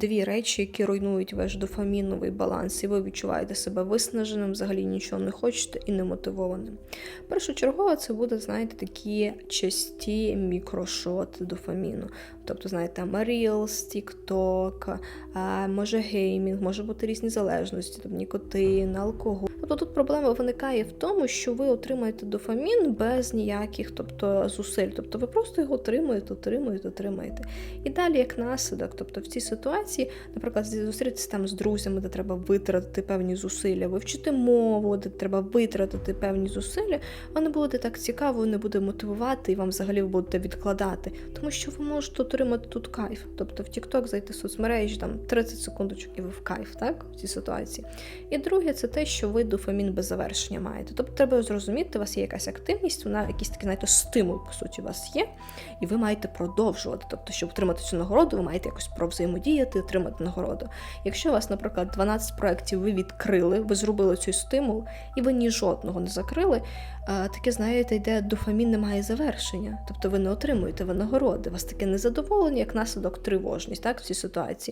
Дві речі, які руйнують ваш дофаміновий баланс, і ви відчуваєте себе виснаженим, взагалі нічого не хочете і немотивованим. Першочергово це буде, знаєте, такі часті мікрошоти дофаміну. Тобто, знаєте, там Reels, TikTok, може геймінг, може бути різні залежності, там нікотин, алкоголь. Тобто тут проблема виникає в тому, що ви отримаєте дофамін без ніяких тобто, зусиль. Тобто ви просто його отримуєте, отримуєте, отримуєте. І далі, як наслідок, тобто в цій ситуації, наприклад, зустрітися там з друзями, де треба витратити певні зусилля, вивчити мову, де треба витратити певні зусилля, не буде так цікаво, не буде мотивувати, і вам взагалі ви будете відкладати, тому що ви можете отримати тут кайф. Тобто в TikTok зайти в соцмережі там 30 секундочок, і ви в кайф, так в цій ситуації. І друге, це те, що ви дофамін без завершення маєте. Тобто треба зрозуміти, у вас є якась активність, вона якийсь такий, знаєте, стимул, по суті, у вас є, і ви маєте продовжувати. Тобто, щоб отримати цю нагороду, ви маєте якось провзаємодіяти, отримати нагороду. Якщо у вас, наприклад, 12 проєктів ви відкрили, ви зробили цей стимул, і ви ні жодного не закрили, таке, знаєте, йде дофамін не має завершення. Тобто ви не отримуєте ви нагороди. вас таке незадоволення, як наслідок тривожність, так, в цій ситуації.